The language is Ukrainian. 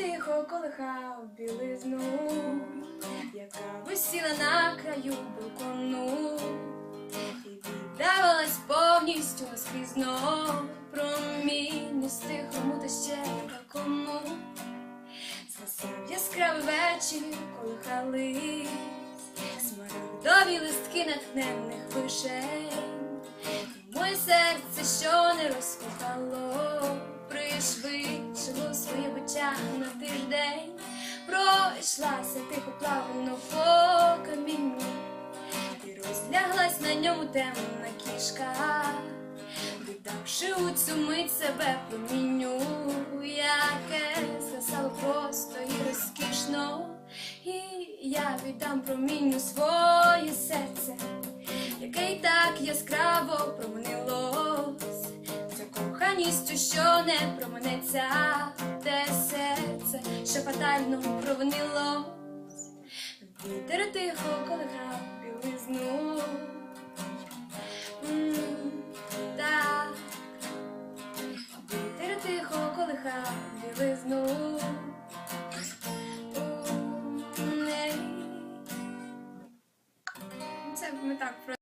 тихо колихав білизну, яка висіла на краю балкону, і віддавалась повністю наскрізно промінь з тихому та ще такому. Згасав яскравий вечір, колихались смарагдові листки натхненних вишень. Моє серце, що не розкохало, пришвидшило своє на тиждень, пройшлася тихо плавно по камінню, і розляглась на ньому темна кішка, віддавши у цю мить себе промінню, яке згасало просто і розкішно, і я віддам промінню своє серце яке й так яскраво проминилось, закоханістю, що не проминеться, те фатально провинилось, вітер тихо колихав білизну. Так, вітер тихо колихав білизну. Це ми так про.